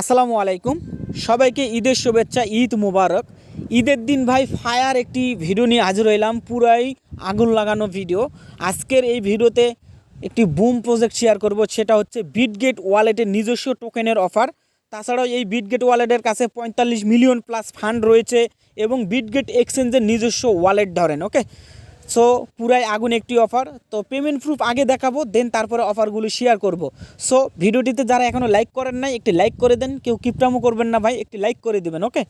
আসসালামু আলাইকুম। সবাইকে ঈদের শুভেচ্ছা, ঈদ মুবারক। ঈদের দিন ভাই, ফায়ার একটি ভিডিও নিয়ে হাজির হইলাম, পুরাই আগুন লাগানো ভিডিও। আজকের এই ভিডিওতে একটি বুম প্রজেক্ট শেয়ার করব, সেটা হচ্ছে বিটগেট ওয়ালেটের নিজস্ব টোকেনের অফার তাছাড়াও এই বিটগেট ওয়ালেটের কাছে পঁয়তাল্লিশ মিলিয়ন প্লাস ফান্ড রয়েছে এবং বিটগেট এক্সচেঞ্জের নিজস্ব ওয়ালেট ধরেন ওকে সো পুরাই আগুন একটি অফার তো পেমেন্ট প্রুফ আগে দেখাবো দেন তারপরে অফারগুলো শেয়ার করব। সো ভিডিওটিতে যারা এখনও লাইক করেন নাই, একটি লাইক করে দেন। কেউ কিপটামো করবেন না ভাই, একটি লাইক করে দেবেন ওকে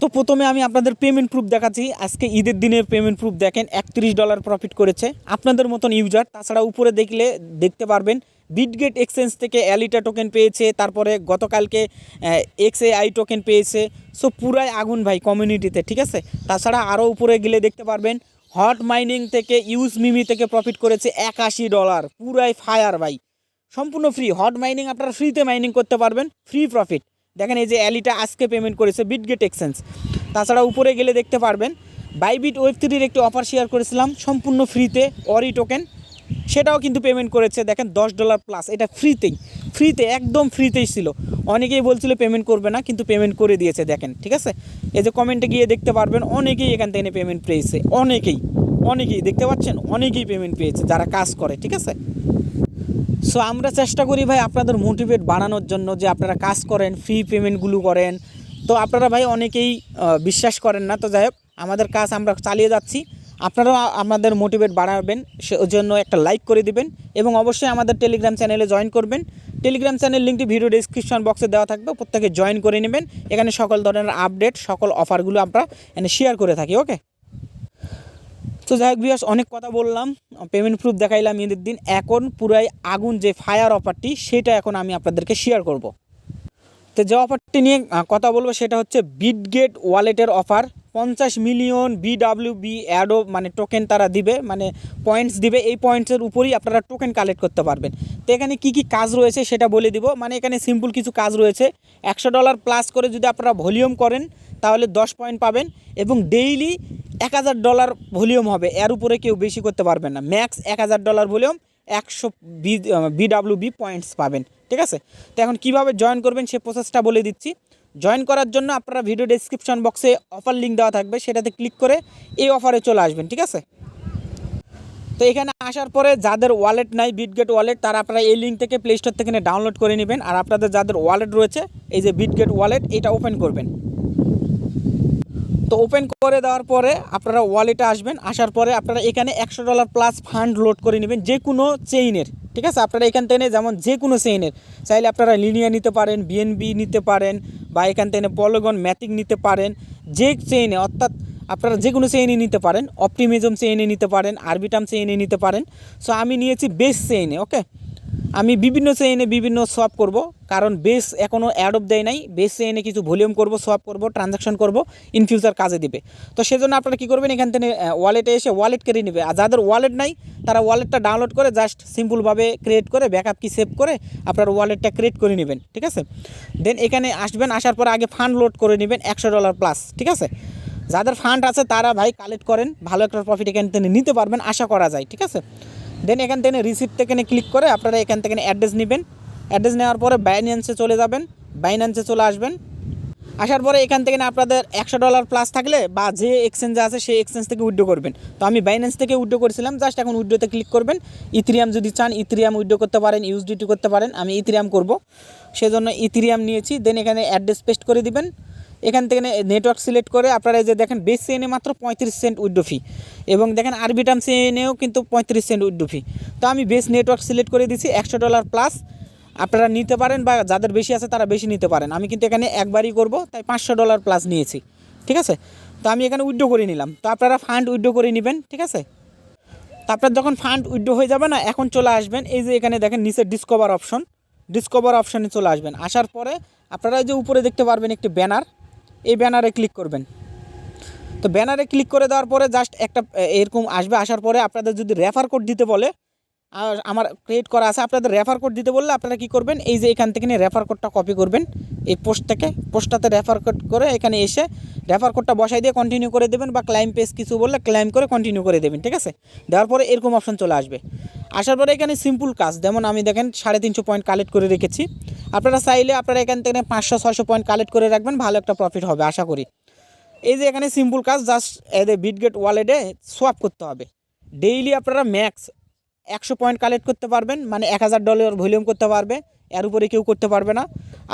তো প্রথমে আমি আপনাদের পেমেন্ট প্রুফ দেখাচ্ছি। আজকে ঈদের দিনে পেমেন্ট প্রুফ দেখেন, একত্রিশ ডলার প্রফিট করেছে। আপনাদের মতন ইউজার তাছাড়া উপরে দেখলে দেখতে পারবেন বিটগেট এক্সচেঞ্জ থেকে অ্যালিটা টোকেন পেয়েছে, তারপরে গতকালকে এক্স এ আই টোকেন পেয়েছে। সো পুরাই আগুন ভাই কমিউনিটিতে ঠিক আছে? তাছাড়া আরও উপরে গেলে দেখতে পারবেন হট মাইনিং থেকে ইউজ মিমি থেকে প্রফিট করেছে একাশি ডলার পুরাই ফায়ার ভাই। সম্পূর্ণ ফ্রি হট মাইনিং আপনারা ফ্রিতে মাইনিং করতে পারবেন ফ্রি প্রফিট দেখেন এই যে অ্যালিটা আজকে পেমেন্ট করেছে বিটগেট এক্সচেঞ্জ তাছাড়া উপরে গেলে দেখতে পারবেন বাইবিট ওয়েব থ্রির একটি অফার শেয়ার করেছিলাম, সম্পূর্ণ ফ্রিতে অরি টোকেন সেটাও কিন্তু পেমেন্ট করেছে। দেখেন, দশ ডলার প্লাস এটা ফ্রিতেই ফ্রিতে একদম ফ্রিতেই ছিল। অনেকেই বলছিল পেমেন্ট করবে না, কিন্তু পেমেন্ট করে দিয়েছে, দেখেন, ঠিক আছে? এই যে কমেন্টে গিয়ে দেখতে পারবেন, অনেকেই এখান থেকে পেমেন্ট পেয়েছে, অনেকেই অনেকেই, দেখতে পাচ্ছেন? অনেকেই পেমেন্ট পেয়েছে, যারা কাজ করে, ঠিক আছে? সো আমরা চেষ্টা করি ভাই আপনাদের মোটিভেট বাড়ানোর জন্য যে আপনারা কাজ করেন ফ্রি পেমেন্টগুলো করেন। তো আপনারা ভাই অনেকেই বিশ্বাস করেন না। তো যাই হোক, আমাদের কাজ আমরা চালিয়ে যাচ্ছি। আপনারাও আমাদের মোটিভেট বাড়াবেন, সে ওই জন্য একটা লাইক করে দিবেন এবং অবশ্যই আমাদের টেলিগ্রাম চ্যানেলে জয়েন করবেন। টেলিগ্রাম চ্যানেল লিঙ্কটি ভিডিও ডিসক্রিপশন বক্সে দেওয়া থাকবে, প্রত্যেকে জয়েন করে নেবেন। এখানে সকল ধরনের আপডেট সকল অফারগুলো আমরা এখানে শেয়ার করে থাকি ওকে তো যাই হোক বিয়াস অনেক কথা বললাম পেমেন্ট প্রুফ দেখাইলাম ঈদের দিন। এখন পুরাই আগুন যে ফায়ার অফারটি সেটা এখন আমি আপনাদেরকে শেয়ার করব। তো যে অফারটি নিয়ে কথা বলব সেটা হচ্ছে বিটগেট ওয়ালেটের অফার পঞ্চাশ মিলিয়ন বিডাব্লিউ বি অ্যাডো মানে টোকেন তারা দিবে মানে পয়েন্টস দিবে, এই পয়েন্টসের উপরই আপনারা টোকেন কালেক্ট করতে পারবেন। তো এখানে কী কী কাজ রয়েছে সেটা বলে দিব। মানে এখানে সিম্পল কিছু কাজ রয়েছে। একশো ডলার প্লাস করে যদি আপনারা ভলিউম করেন, তাহলে দশ পয়েন্ট পাবেন এবং ডেইলি এক হাজার ডলার ভলিউম হবে। এর উপরে কেউ বেশি করতে পারবেন না। ম্যাক্স এক হাজার ডলার ভলিউম একশো B B W B points পাবেন। ঠিক আছে? তো এখন কীভাবে জয়েন করবেন সে প্রসেসটা বলে দিচ্ছি। জয়েন করার জন্য আপনারা ভিডিও ডেসক্রিপশন বক্সে অফার লিঙ্ক দেওয়া থাকবে, সেটাতে ক্লিক করে এই অফারে চলে আসবেন, ঠিক আছে? তো এখানে আসার পরে যাদের ওয়ালেট নাই বিটগেট ওয়ালেট তারা আপনারা এই লিঙ্ক থেকে প্লে স্টোর থেকে ডাউনলোড করে নেবেন। আর আপনাদের যাদের ওয়ালেট রয়েছে, এই যে বিটগেট ওয়ালেট এটা ওপেন করবেন। তো ওপেন করে দেওয়ার পরে আপনারা ওয়ালেটে আসবেন, আসার পরে আপনারা এখানে একশো ডলার প্লাস ফান্ড লোড করে নেবেন যে কোনো চেইনের ঠিক আছে? আপনারা এখান থেকে যেমন যে কোনো চেইনের চাইলে আপনারা লিনিয়া নিতে পারেন বিএনবি নিতে পারেন বা এখান থেকে পলগন ম্যাথিক নিতে পারেন, যে চেইনে অর্থাৎ আপনারা যে কোনো চেইনে নিতে পারেন অপটিমিজম চেইনে নিতে পারেন আরবিটাম চেইনে নিতে পারেন। সো আমি নিয়েছি বেস চেইনে ওকে আমি বিভিন্ন চেইনে বিভিন্ন সোয়াপ করব, কারণ বেস এখনও অ্যাডপ দেয় নাই। বেস চেইনে কিছু ভলিউম করব সোয়াপ করব ট্রানজাকশন করব ইন ফিউচার কাজে দিবে। তো সেজন্য আপনারা কী করবেন, এখান থেকে ওয়ালেটে এসে ওয়ালেট কেড়ে নেবে। আর যাদের ওয়ালেট নাই, তারা ওয়ালেটটা ডাউনলোড করে জাস্ট সিম্পলভাবে ক্রিয়েট করে ব্যাকআপ কি সেভ করে, আপনার ওয়ালেটটা ক্রিয়েট করে নেবেন, ঠিক আছে? দেন এখানে আসবেন, আসার পরে আগে ফান্ড লোড করে নেবেন একশো ডলার প্লাস ঠিক আছে? যাদের ফান্ড আছে, তারা ভাই কালেক্ট করেন, ভালো একটা প্রফিট এখান থেকে নিতে পারবেন, আশা করা যায়, ঠিক আছে? দেন এখান থেকে রিসিপ্ট থেকে ক্লিক করে আপনারা এখান থেকে অ্যাড্রেস নেবেন। অ্যাড্রেস নেওয়ার পরে বাইন্যান্সে চলে যাবেন। বাইন্যান্সে চলে আসবেন। আসার পরে এখান থেকে আপনাদের একশো ডলার প্লাস থাকলে বা যে এক্সচেঞ্জে আছে সেই এক্সচেঞ্জ থেকে উইড্রো করবেন। তো আমি বাইন্যান্স থেকে উইড্রো করেছিলাম জাস্ট এখন উইড্রোতে ক্লিক করবেন। ইথিরিয়াম যদি চান ইথিরিয়াম উইড্রো করতে পারেন ইউএসডিটি করতে পারেন, আমি ইথিরিয়াম করব। সেজন্য ইথিরিয়াম নিয়েছি দেন এখানে অ্যাড্রেস পেস্ট করে দিবেন। এখান থেকে নেটওয়ার্ক সিলেক্ট করে আপনারা এই যে দেখেন বেস চেনে মাত্র পঁয়ত্রিশ সেন্ট উইড্রো ফি এবং দেখেন আরবিটাম চেনেও কিন্তু পঁয়ত্রিশ সেন্ট উইড্রো ফি তো আমি বেস নেটওয়ার্ক সিলেক্ট করে দিছি একশো ডলার প্লাস আপনারা নিতে পারেন বা যাদের বেশি আছে তারা বেশি নিতে পারেন। আমি কিন্তু এখানে একবারই করব, তাই পাঁচশো ডলার প্লাস নিয়েছি। ঠিক আছে? তো আমি এখানে উইড্রো করে নিলাম। তো আপনারা ফান্ড উইড্রো করে নেবেন, ঠিক আছে? তো আপনার যখন ফান্ড উইড্রো হয়ে যাবে না, এখন চলে আসবেন। এই যে এখানে দেখেন নিচে ডিসকভার অপশন ডিসকভার অপশনে চলে আসবেন। আসার পরে আপনারা যে উপরে দেখতে পারবেন একটি ব্যানার এই ব্যানারে ক্লিক করবেন। তো ব্যানারে ক্লিক করে দেওয়ার পরে জাস্ট একটা, এরকম আসবে, আসার পরে আপনাদের যদি রেফার কোড দিতে বলে আমার ক্রিয়েট করা আছে, আপনাদের রেফার কোড দিতে বললে আপনারা কি করবেন? এই যে এখান থেকে নিয়ে রেফার কোডটা কপি করবেন, এই পোস্ট থেকে। পোস্টটাতে রেফার কোড করে এখানে এসে রেফার কোডটা বসাই দিয়ে কন্টিনিউ করে দেবেন বা ক্লাইম পেজ কিছু বললে ক্লাইম করে কন্টিনিউ করে দেবেন, ঠিক আছে? দেওয়ার পরে এরকম অপশন চলে আসবে। আসার পরে এখানে সিম্পল কাজ, যেমন আমি দেখেন সাড়ে তিনশো পয়েন্ট কালেক্ট করে রেখেছি। আপনারা চাইলে আপনারা এখান থেকে পাঁচশো ছশো পয়েন্ট কালেক্ট করে রাখবেন, ভালো একটা প্রফিট হবে, আশা করি। এই যে এখানে সিম্পল কাজ জাস্ট এদের বিটগেট ওয়ালেটে সোয়াপ করতে হবে। ডেইলি আপনারা ম্যাক্স একশো পয়েন্ট কালেক্ট করতে পারবেন মানে এক হাজার ডলার ভলিউম করতে পারবে, এর উপরে কেউ করতে পারবে না।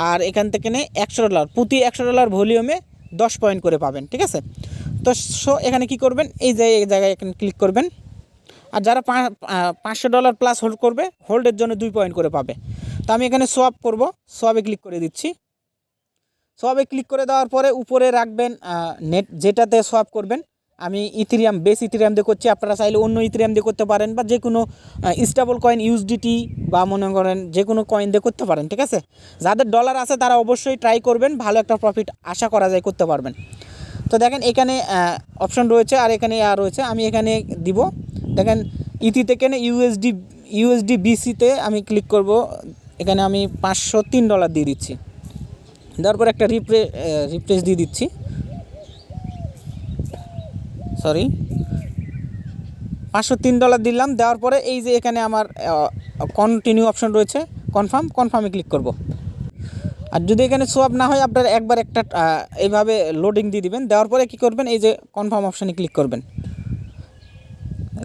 আর এখান থেকে নে একশো ডলার প্রতি একশো ডলার ভলিউমে দশ পয়েন্ট করে পাবেন, ঠিক আছে? তো সো এখানে কি করবেন? এই যে এই জায়গায় এখানে ক্লিক করবেন। আর যারা পাঁচশো ডলার প্লাস হোল্ড করবে হোল্ডের জন্য দুই পয়েন্ট করে পাবে। তো আমি এখানে সোয়াপ করব। সোয়াবে ক্লিক করে দিচ্ছি। সোয়াবে ক্লিক করে দেওয়ার পরে উপরে রাখবেন নেট যেটাতে সোয়াপ করবেন। আমি ইথিরিয়াম বেস ইথিরিয়াম দিয়ে করছি। আপনারা চাইলে অন্য ইথিরিয়াম দিয়ে করতে পারেন বা যে কোনো স্টাবল কয়েন ইউএসডিটি বা মনে করেন যে কোনো কয়েন দিয়ে করতে পারেন, ঠিক আছে? যাদের ডলার আছে তারা অবশ্যই ট্রাই করবেন। ভালো একটা প্রফিট আশা করা যায় করতে পারবেন। তো দেখেন এখানে অপশন রয়েছে আর এখানে আর রয়েছে। আমি এখানে দিব। দেখেন ইতি থেকে ইউএসডি ইউএসডি বিসিতে আমি ক্লিক করব। এখানে আমি পাঁচশো তিন ডলার দিয়ে দিচ্ছি। দেওয়ার পর একটা রিপ্রে রিপ্লেস দিয়ে দিচ্ছি। সরি পাঁচশো তিন ডলার দিলাম, দেওয়ার পরে এই যে এখানে আমার কন্টিনিউ অপশন রয়েছে কনফার্ম কনফার্মে ক্লিক করব। আর যদি এখানে সোয়াপ না হয়, আপনার একবার একটা এইভাবে লোডিং দিয়ে দিবেন, দেওয়ার পরে কী করবেন, এই যে কনফার্ম অপশানে ক্লিক করবেন।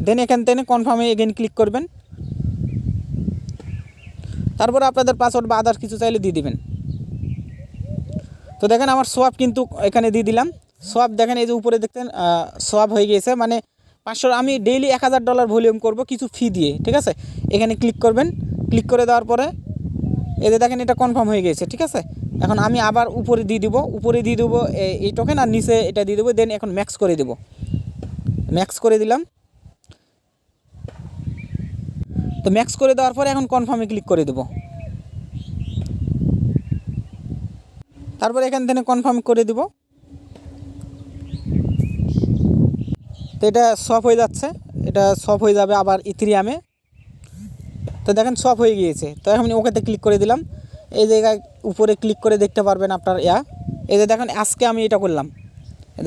দেন এখান থেকে কনফার্মে এগেন ক্লিক করবেন। তারপরে আপনাদের পাসওয়ার্ড বা আদার্স কিছু চাইলে দিয়ে দিবেন। তো দেখেন আমার সোয়াপ কিন্তু এখানে দিয়ে দিলাম। সোয়াপ দেখেন এই যে উপরে দেখতেন সোয়াপ হয়ে গিয়েছে। মানে পাঁচশো, আমি ডেইলি এক হাজার ডলার ভলিউম করব কিছু ফি দিয়ে, ঠিক আছে? এখানে ক্লিক করবেন। ক্লিক করে দেওয়ার পরে এই যে দেখেন এটা কনফার্ম হয়ে গেছে ঠিক আছে? এখন আমি আবার উপরে দিয়ে দিব, উপরে দিয়ে দেবো এই টোকেন আর নিচে এটা দিয়ে দেবো দেন এখন ম্যাক্স করে দেবো। ম্যাক্স করে দিলাম। তো ম্যাক্স করে দেওয়ার পরে এখন কনফার্মে ক্লিক করে দেবো। তারপরে এখান থেকে কনফার্ম করে দিব। তো এটা সফ হয়ে যাচ্ছে। এটা সফ হয়ে যাবে আবার ইথিরিয়ামে তো দেখেন সফ হয়ে গিয়েছে। তো এখন ওকেতে ক্লিক করে দিলাম। এই জায়গায় উপরে ক্লিক করে দেখতে পারবেন আপনার ইয়া। এই যে দেখেন, আজকে আমি এটা করলাম।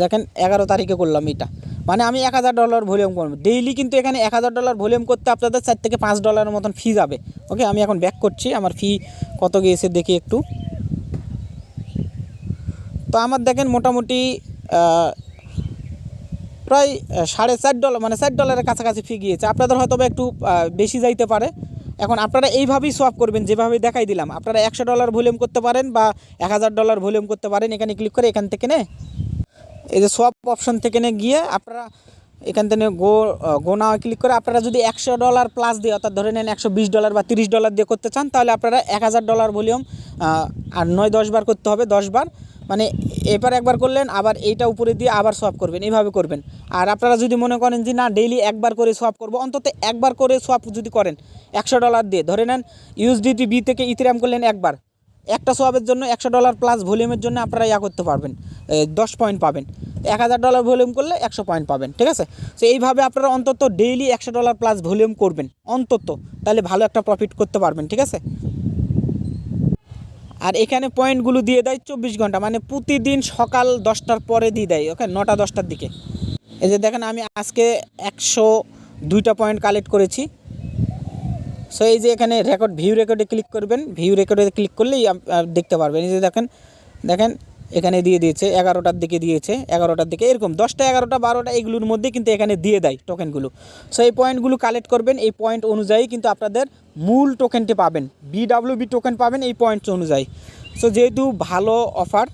দেখেন, এগারো তারিখে করলাম এটা। মানে আমি এক হাজার ডলার ভলিউম করব। ডেইলি কিন্তু এখানে এক হাজার ডলার ভলিউম করতে আপনাদের চার থেকে পাঁচ ডলারের মতন ফি যাবে। ওকে আমি এখন ব্যাক করছি, আমার ফি কত গিয়েছে দেখি একটু। তো আমার দেখেন মোটামুটি প্রায় সাড়ে চার ডলার মানে চার ডলারের কাছাকাছি ফি গিয়েছে। আপনাদের হয়তো একটু বেশি যাইতে পারে। এখন আপনারা এইভাবেই সোয়াপ করবেন, যেভাবে দেখাই দিলাম। আপনারা একশো ডলার ভলিউম করতে পারেন বা এক হাজার ডলার ভলিউম করতে পারেন, এখানে ক্লিক করে এখান থেকে নে। এই যে সব অপশন থেকে নিয়ে গিয়ে আপনারা এখান থেকে গো গো না ক্লিক করে আপনারা যদি একশো ডলার প্লাস দিয়ে, অর্থাৎ ধরে নেন একশো বিশ ডলার বা তিরিশ ডলার দিয়ে করতে চান, তাহলে আপনারা এক হাজার ডলার ভলিউম আর নয় দশ বার করতে হবে, দশ বার। মানে এবার একবার করলেন, আবার এইটা উপরে দিয়ে আবার সোয়াপ করবেন, এইভাবে করবেন। আর আপনারা যদি মনে করেন যে না ডেইলি একবার করে সোয়াপ করব, অন্তত একবার করে সোয়াপ যদি করেন, একশো ডলার দিয়ে, ধরে নেন ইউএসডিটি বি থেকে ইথিরাম করলেন একবার। একটা সোয়াবের জন্য একশো ডলার প্লাস ভলিউমের জন্য আপনারা ইয়া করতে পারবেন দশ পয়েন্ট পাবেন। এক হাজার ডলার ভলিউম করলে একশো পয়েন্ট পাবেন, ঠিক আছে? তো এইভাবে আপনারা অন্তত ডেইলি একশো ডলার প্লাস ভলিউম করবেন, অন্তত। তাহলে ভালো একটা প্রফিট করতে পারবেন, ঠিক আছে? আর এখানে পয়েন্টগুলো দিয়ে দেয় চব্বিশ ঘণ্টা মানে প্রতিদিন সকাল দশটার পরে দিয়ে দেয় ওকে নটা দশটার দিকে। এই যে দেখেন, আমি আজকে একশো দুইটা পয়েন্ট কালেক্ট করেছি। সো এই যে এখানে রেকর্ড ভিউ রেকর্ডে ক্লিক করবেন। ভিউ রেকর্ডে ক্লিক করলেই দেখতে পারবেন। এই যে দেখেন দেখেন, এখানে দিয়ে দিয়েছে, এগারোটার দিকে দিয়েছে, এগারোটার দিকে, এরকম দশটা, এগারোটা, বারোটা এইগুলোর মধ্যে কিন্তু এখানে দিয়ে দেয় টোকেনগুলো সো এই পয়েন্টগুলো কালেক্ট করবেন। এই পয়েন্ট অনুযায়ী কিন্তু আপনাদের মূল টোকেনটি পাবেন। বিডাব্লিউবি টোকেন পাবেন এই পয়েন্ট অনুযায়ী। সো যেহেতু ভালো অফার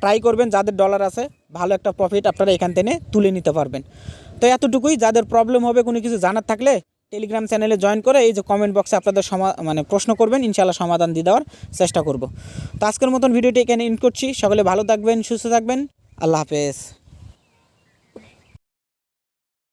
ট্রাই করবেন। যাদের ডলার আছে, ভালো একটা প্রফিট আপনারা এখান থেকে তুলে নিতে পারবেন। তো এতটুকুই। যাদের প্রবলেম হবে, কোনো কিছু জানার থাকলে টেলিগ্রাম চ্যানেলে জয়েন করে এই যে কমেন্ট বক্সে আপনাদের সমা মানে প্রশ্ন করবেন ইনশাল্লাহ সমাধান দিয়ে দেওয়ার চেষ্টা করব। তো আজকের মতন ভিডিওটি এখানে ইন করছি। সকলে ভালো থাকবেন, সুস্থ থাকবেন। আল্লাহ হাফেজ।